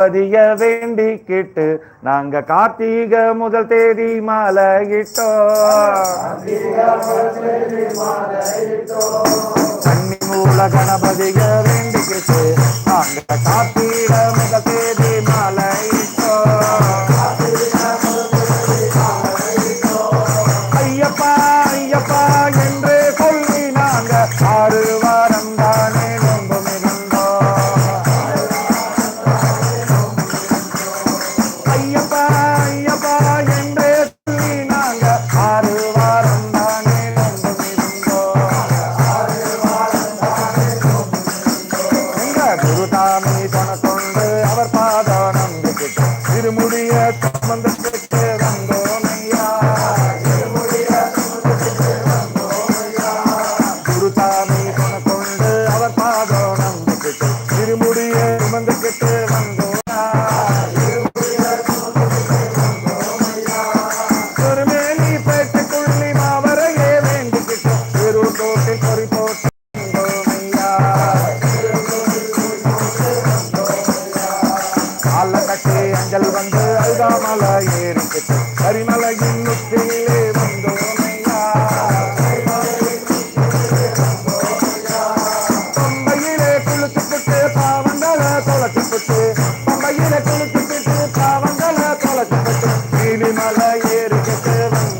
பதிய வேண்டிக்கிட்டு நாங்க கார்த்திக முதல் தேதி மலகிட்டோம் கண்ணி மூல கணபதிய வேண்டிக்கிட்டு திருமுடிய சம்பந்தத்துக்கு வந்தோம் குருசாமி கொண்டு அவர் பாதம் நம்பிக்கிட்டு திருமுடிய சுமந்துக்கிட்டு திருமேனி மாவரையே வேண்டிக்கிட்டு பொறி போட்டு அஞ்சல் வந்து அழுகாமலை ஏறிக்கிட்டு கரிமலையின் முத்திலே வந்தோமையா? பம்பையிலே குளிச்சுக்கிட்டு பாவங்களை தொலைச்சுக்கிட்டு பம்பையிலே குளிச்சுக்கிட்டு பாவங்களை தொலைச்சுக்கிட்டு நீலிமலை ஏறிக்கிட்டு வந்தோம்.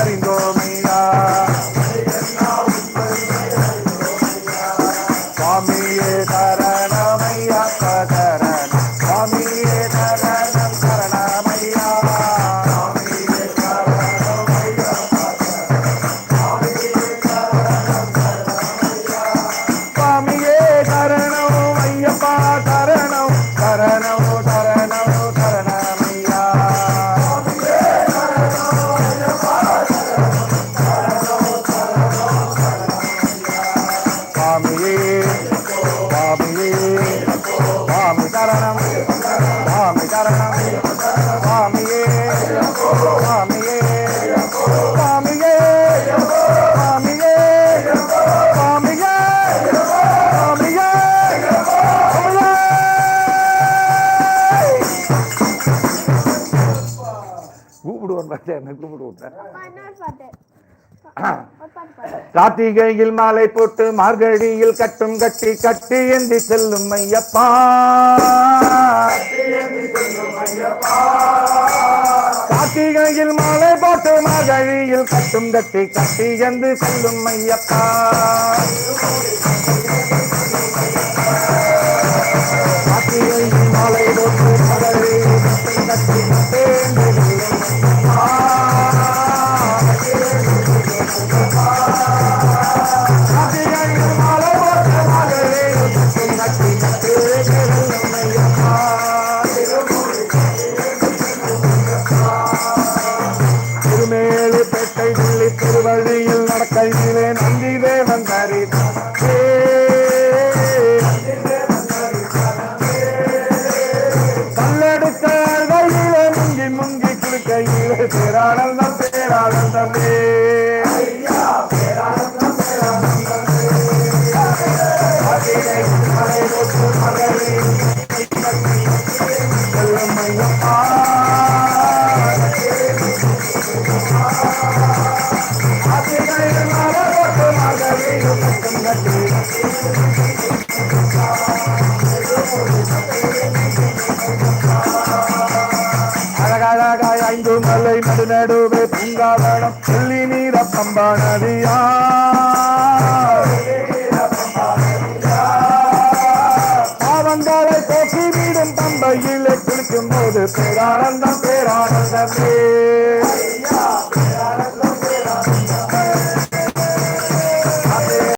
மகிமை சுவாமியே சரணமையா சரணம். சுவாமியே கூப்பிடுவோம் பார்த்தேன் என்ன கூப்பிடுவோம் கார்த்திகையில் மாலை போட்டு மார்கழியில் கட்டும் கட்டி கட்டி ஏந்தி செல்லும் ஐயப்பா. கார்த்திகையில் மாலை போட்டு மார்கழியில் கட்டும் கட்டி கட்டி ஏந்தி செல்லும் ஐயப்பா. ஐந்து மலை நடுநடுவே பூங்காவனம் சொல்லி நீர பம்பா நதியா பாவங்களை போக்கி வீடும் பம்பையிலே குளிக்கும் போது பேரானந்தம் பேரானந்தமே.